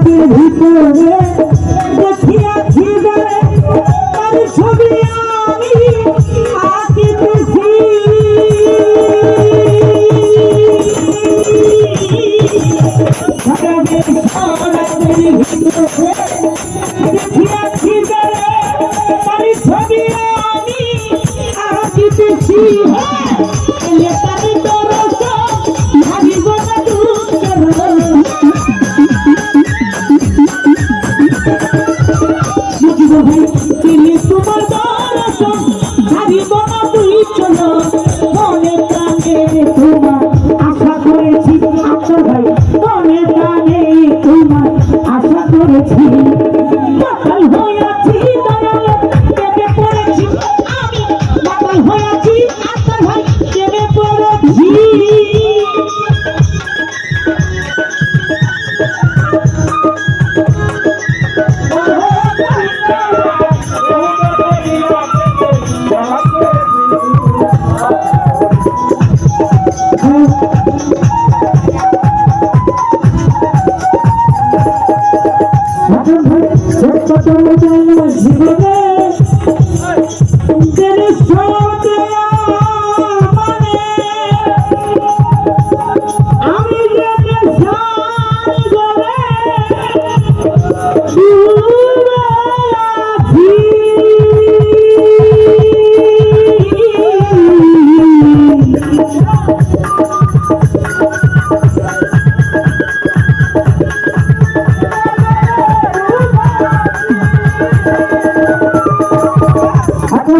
তাদের ভিতরে দেখিয়াছি গেলে তার ছবি আমি আঁকিতেছি। দেখিয়াছি গেলে তার ছবি আমি আঁকিতেছি হ্যাঁ জিনিস তোমার দর্শন ধারিব না জীবনে।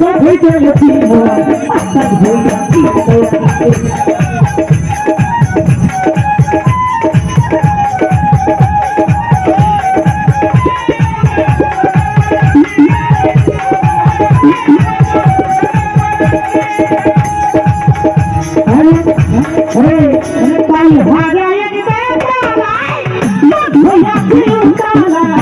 আত্মা হইতে লক্ষ্মী মোরা আত্মা হইতে লক্ষ্মী Bye.